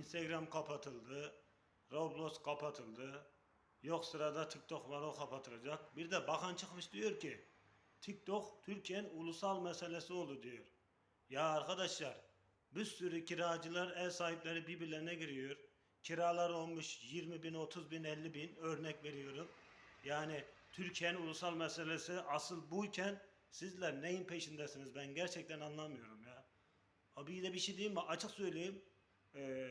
Instagram kapatıldı. Roblox kapatıldı. Yok sırada TikTok var o kapatılacak. Bir de bakan çıkmış diyor ki TikTok Türkiye'nin ulusal meselesi oldu diyor. Ya arkadaşlar bir sürü kiracılar ev sahipleri birbirlerine giriyor. Kiralar olmuş 20 bin, 30 bin, 50 bin örnek veriyorum. Yani Türkiye'nin ulusal meselesi asıl buyken sizler neyin peşindesiniz ben gerçekten anlamıyorum ya. Abi de bir şey diyeyim mi? Açık söyleyeyim. Ee,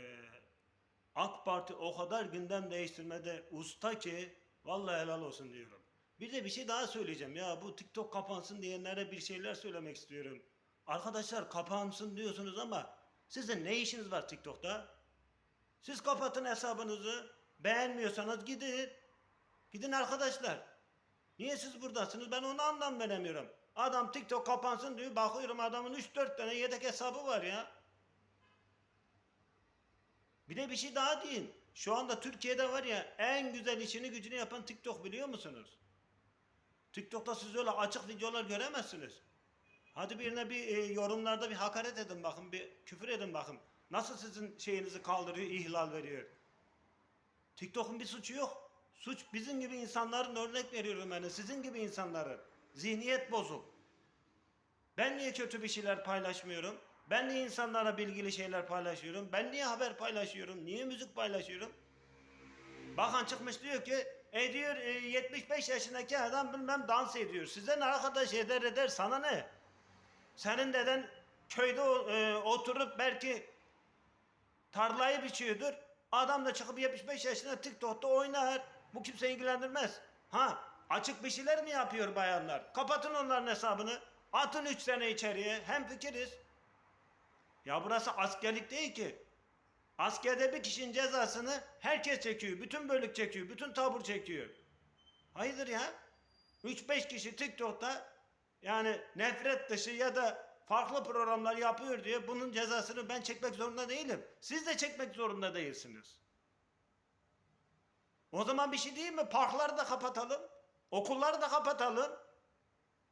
AK Parti o kadar gündem değiştirmede usta ki vallahi helal olsun diyorum. Bir de bir şey daha söyleyeceğim ya bu TikTok kapansın diyenlere bir şeyler söylemek istiyorum. Arkadaşlar kapansın diyorsunuz ama sizin ne işiniz var TikTok'ta? Siz kapatın hesabınızı. Beğenmiyorsanız gidin. Gidin arkadaşlar. Niye siz buradasınız? Ben onu anlam veremiyorum. Adam TikTok kapansın diyor. Bakıyorum adamın 3-4 tane yedek hesabı var ya. Bir de bir şey daha diyeyim. Şu anda Türkiye'de var ya en güzel işini gücünü yapan TikTok biliyor musunuz? TikTok'ta siz öyle açık videolar göremezsiniz. Hadi birine bir e, yorumlarda bir hakaret edin bakın, bir küfür edin bakın. Nasıl sizin şeyinizi kaldırıyor, ihlal veriyor. TikTok'un bir suçu yok. Suç bizim gibi insanların örnek veriyorum yani sizin gibi insanların. Zihniyet bozuk. Ben niye kötü bir şeyler paylaşmıyorum? Ben niye insanlara bilgili şeyler paylaşıyorum? Ben niye haber paylaşıyorum? Niye müzik paylaşıyorum? Bakan çıkmış diyor ki e diyor e, 75 yaşındaki adam bilmem dans ediyor. Size ne arkadaş eder eder sana ne? Senin deden köyde e, oturup belki tarlayı biçiyordur. Adam da çıkıp 75 yaşında TikTok'ta oynar. Bu kimse ilgilendirmez. Ha açık bir şeyler mi yapıyor bayanlar? Kapatın onların hesabını. Atın 3 sene içeriye. Hem fikiriz. Ya burası askerlik değil ki. Askerde bir kişinin cezasını herkes çekiyor. Bütün bölük çekiyor. Bütün tabur çekiyor. Hayırdır ya? 3-5 kişi TikTok'ta yani nefret dışı ya da farklı programlar yapıyor diye bunun cezasını ben çekmek zorunda değilim. Siz de çekmek zorunda değilsiniz. O zaman bir şey değil mi? Parkları da kapatalım. Okulları da kapatalım.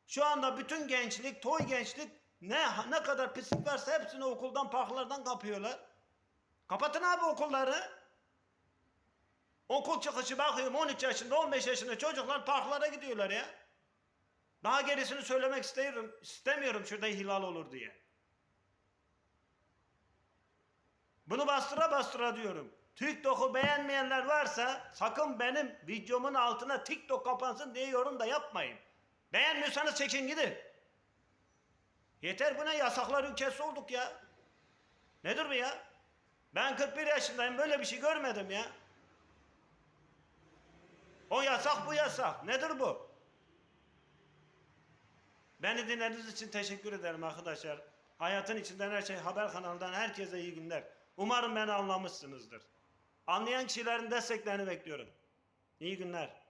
Şu anda bütün gençlik, toy gençlik ne ne kadar pislik varsa hepsini okuldan, parklardan kapıyorlar. Kapatın abi okulları. Okul çıkışı bakıyorum 13 yaşında, 15 yaşında çocuklar parklara gidiyorlar ya. Daha gerisini söylemek istiyorum, istemiyorum şurada hilal olur diye. Bunu bastıra bastıra diyorum. TikTok'u beğenmeyenler varsa sakın benim videomun altına TikTok kapansın diye yorum da yapmayın. Beğenmiyorsanız çekin gidin. Yeter bu ne yasaklar ülkesi olduk ya. Nedir bu ya? Ben 41 yaşındayım böyle bir şey görmedim ya. O yasak bu yasak. Nedir bu? Beni dinlediğiniz için teşekkür ederim arkadaşlar. Hayatın içinden her şey haber kanalından herkese iyi günler. Umarım beni anlamışsınızdır. Anlayan kişilerin desteklerini bekliyorum. İyi günler.